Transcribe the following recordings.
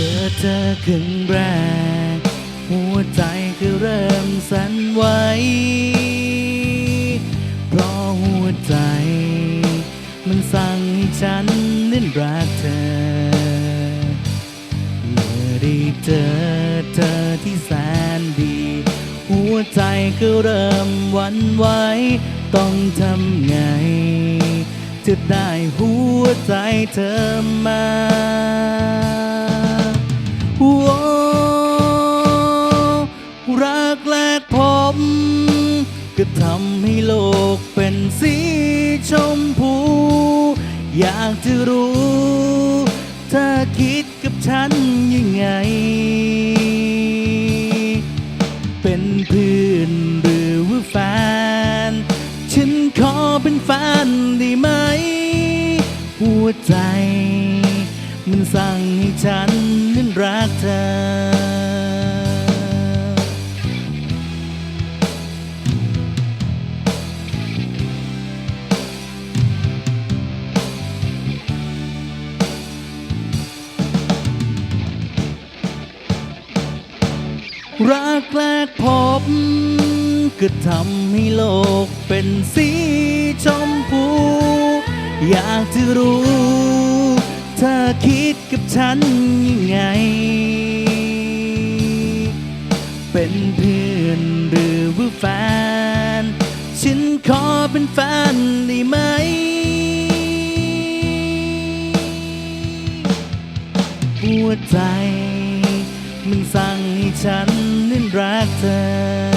เธอครึ่งแรก หัวใจคือเริ่มสั่นไหวเพราะหัวใจ มันสั่งให้ฉันนั้นรักเธอ เมื่อได้เจอเธอที่แสนดี หัวใจก็เริ่มหวันไหวต้องทำไง จะได้หัวใจเธอมา ก็ทำให้โลกเป็นสีชมพู อยากจะรู้เธอคิดกับฉันยังไง เป็นเพื่อนหรือว่าแฟน ฉันขอเป็นแฟนได้ไหม หัวใจ มันสั่งให้ฉันนั้นรักเธอ รักแรกพบก็ทำให้โลกเป็นสีชมพู อยากจะรู้ เธอคิดกับฉันยังไง เป็นเพื่อนหรือว่าแฟน ฉันขอเป็นแฟนได้ไหมหัวใจ มันสั่งให้ฉันนั้นรักเธอ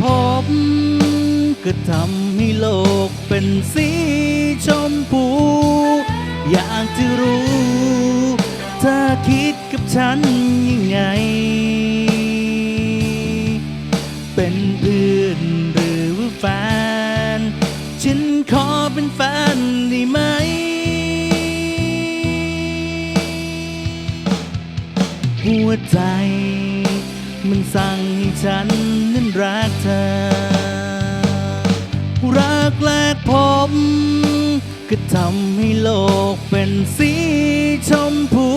พบ ก็ทำให้โลกเป็นสีชมพู อยากจะรู้เธอคิดกับฉันยังไง เป็นเพื่อนหรือว่าแฟน ฉันขอเป็นแฟนได้ไหมหัวใจ มันสั่งให้ฉันนั้นรักเธอ รักแรกพบก็ทำให้โลกเป็นสีชมพู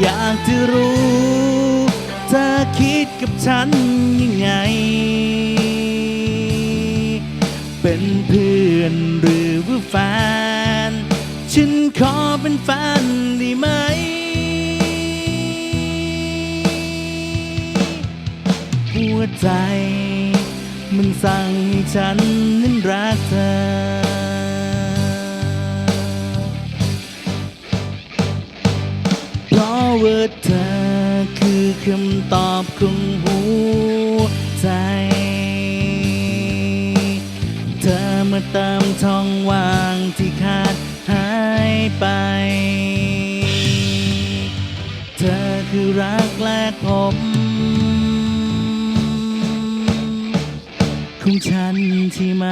อยากจะรู้เธอคิดกับฉันยังไง เป็นเพื่อนหรือว่าแฟน ฉันขอเป็นแฟน ใจมันสั่งให้ฉันนั้นรักเธอเพราะว่าเธอคือคำตอบของหัวใจ เธอมาเติมช่องว่างที่ขาดหายไป เธอคือรักแรกพบ ของฉันใช่ไหม